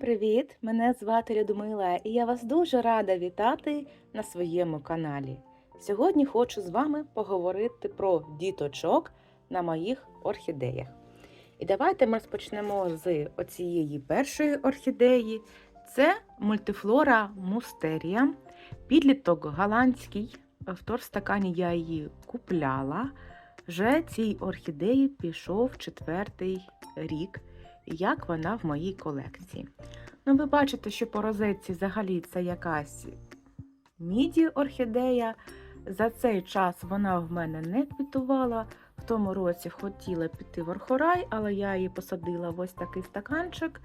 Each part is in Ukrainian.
Привіт! Мене звати Людмила і я вас дуже рада вітати на своєму каналі. Сьогодні хочу з вами поговорити про діточок на моїх орхідеях. І давайте ми розпочнемо з оцієї першої орхідеї. Це мультифлора мустерія, підліток голландський. В торстакані я її купляла. Вже цій орхідеї пішов четвертий рік як вона в моїй колекції. Ну, ви бачите, що по розетці взагалі це якась міді орхідея. За цей час вона в мене не квітувала. В тому році хотіла піти в орхорай, але я її посадила в ось такий стаканчик.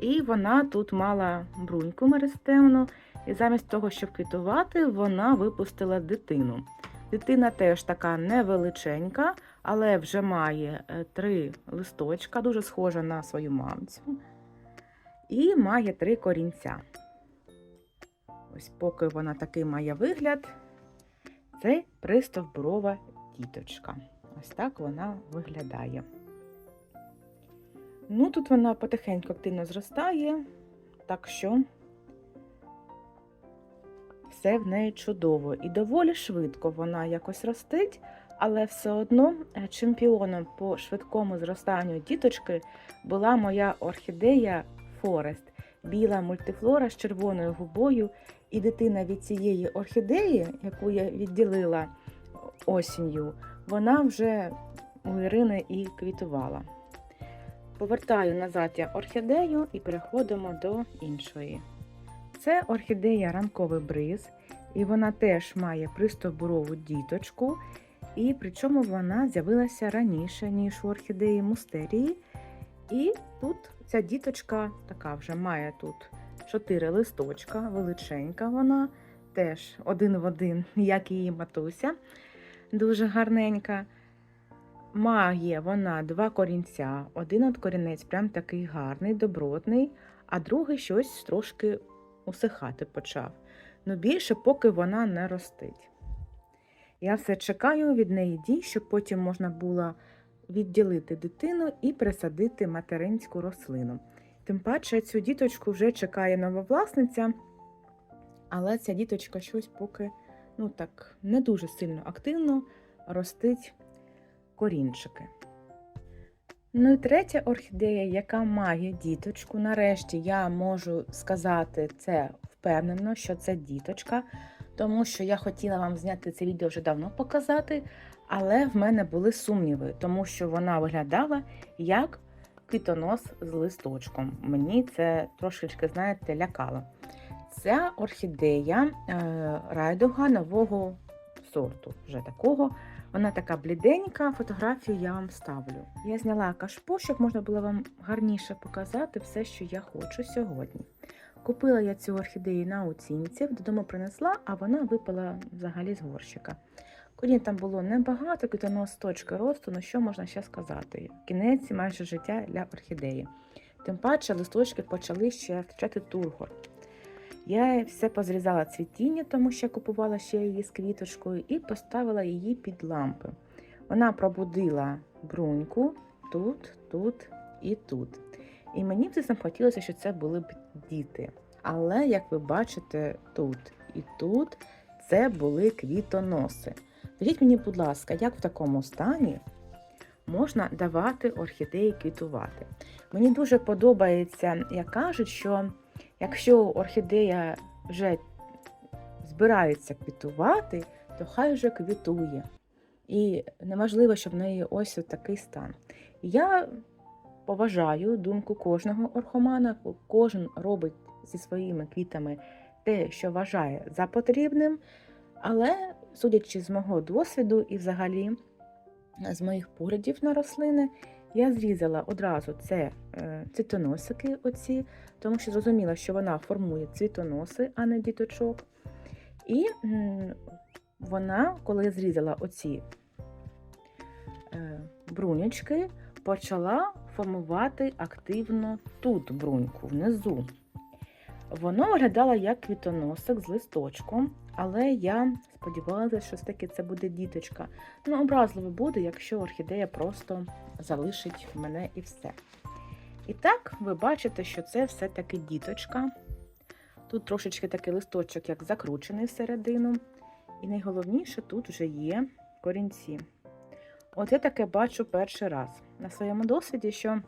І вона тут мала бруньку меристемну. І замість того, щоб квітувати, вона випустила дитину. Дитина теж така невеличенька, але вже має е, три листочка, дуже схожа на свою мамцю. І має три корінця. Ось поки вона такий має вигляд, це пристовбурова діточка. Ось так вона виглядає. Ну, тут вона потихеньку активно зростає, так що все в неї чудово. І доволі швидко вона якось ростить, але все одно е, чемпіоном по швидкому зростанню діточки була моя орхідея Форест, біла мультифлора з червоною губою. І дитина від цієї орхідеї, яку я відділила осінню, вона вже у Ірини і квітувала. Повертаю назад я орхідею і переходимо до іншої. Це орхідея ранковий бриз, і вона теж має пристовбурову діточку. І причому вона з'явилася раніше, ніж у орхідеї мустерії. І тут ця діточка така вже має тут чотири листочка, величенька вона, теж один в один, як її матуся, дуже гарненька. Має вона два корінця. Один от корінець прям такий гарний, добротний, а другий щось трошки усихати почав. Ну більше, поки вона не ростить. Я все чекаю від неї дій, щоб потім можна було відділити дитину і присадити материнську рослину. Тим паче цю діточку вже чекає нова власниця, але ця діточка щось поки ну так, не дуже сильно активно ростить корінчики. Ну і третя орхідея, яка має діточку. Нарешті я можу сказати це впевнено, що це діточка, тому що я хотіла вам зняти це відео вже давно показати, але в мене були сумніви, тому що вона виглядала як квітонос з листочком. Мені це трошечки, знаєте, лякало. Ця орхідея е, райдуга нового сорту, вже такого. Вона така бліденька, фотографію я вам ставлю. Я зняла кашпо, щоб можна було вам гарніше показати все, що я хочу сьогодні. Купила я цю орхідею на оцінці, додому принесла, а вона випала взагалі з горщика. Корінь там було небагато, квітонос точки росту, ну що можна ще сказати? Кінець майже життя для орхідеї. Тим паче листочки почали ще втрачати тургор. Я все позрізала цвітіння, тому що купувала ще її з квіточкою, і поставила її під лампи. Вона пробудила бруньку тут, тут і тут. І мені звісно, хотілося, щоб це були б діти. Але, як ви бачите, тут і тут це були квітоноси. Скажіть мені, будь ласка, як в такому стані можна давати орхідеї квітувати? Мені дуже подобається, як кажуть, що якщо орхідея вже збирається квітувати, то хай вже квітує. І неможливо, щоб в неї ось такий стан. Я поважаю думку кожного орхомана, кожен робить зі своїми квітами те, що вважає за потрібним. Але, судячи з мого досвіду і взагалі з моїх поглядів на рослини, я зрізала одразу це е, цвітоносики, оці, тому що зрозуміла, що вона формує цвітоноси, а не діточок. І вона, коли зрізала оці е, брунячки, почала формувати активно тут бруньку, внизу. Воно виглядало як квітоносик з листочком, але я сподівалася, що все-таки це буде діточка. Ну, образливо буде, якщо орхідея просто залишить мене і все. І так, ви бачите, що це все-таки діточка. Тут трошечки такий листочок, як закручений всередину. І найголовніше, тут вже є корінці. От я таке бачу перший раз на своєму досвіді, що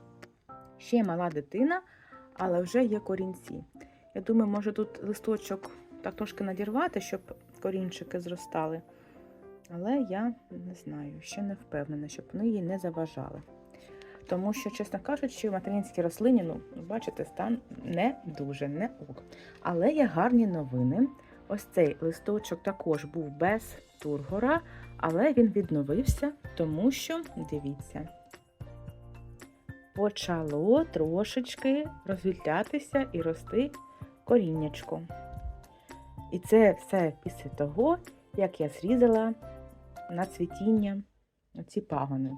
ще мала дитина, але вже є корінці. Я думаю, може тут листочок так трошки надірвати, щоб корінчики зростали. Але я не знаю, ще не впевнена, щоб вони їй не заважали. Тому що, чесно кажучи, в материнській рослині, ну, бачите, стан не дуже, не ок. Але є гарні новини. Ось цей листочок також був без тургора, але він відновився, тому що, дивіться, почало трошечки розвітлятися і рости коріннячко. І це все після того, як я зрізала на цвітіння ці пагони.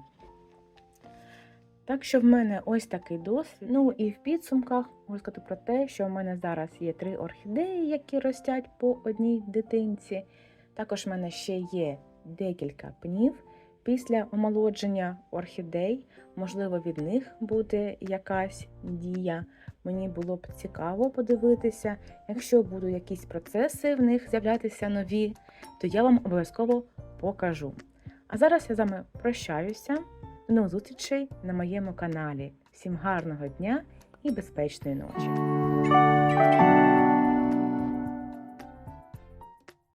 Так що в мене ось такий досвід. Ну і в підсумках можу сказати про те, що в мене зараз є три орхідеї, які ростять по одній дитинці. Також в мене ще є декілька пнів після омолодження орхідей. Можливо, від них буде якась дія. Мені було б цікаво подивитися. Якщо будуть якісь процеси в них з'являтися нові, то я вам обов'язково покажу. А зараз я з вами прощаюся. До нових зустрічей на моєму каналі. Всім гарного дня і безпечної ночі!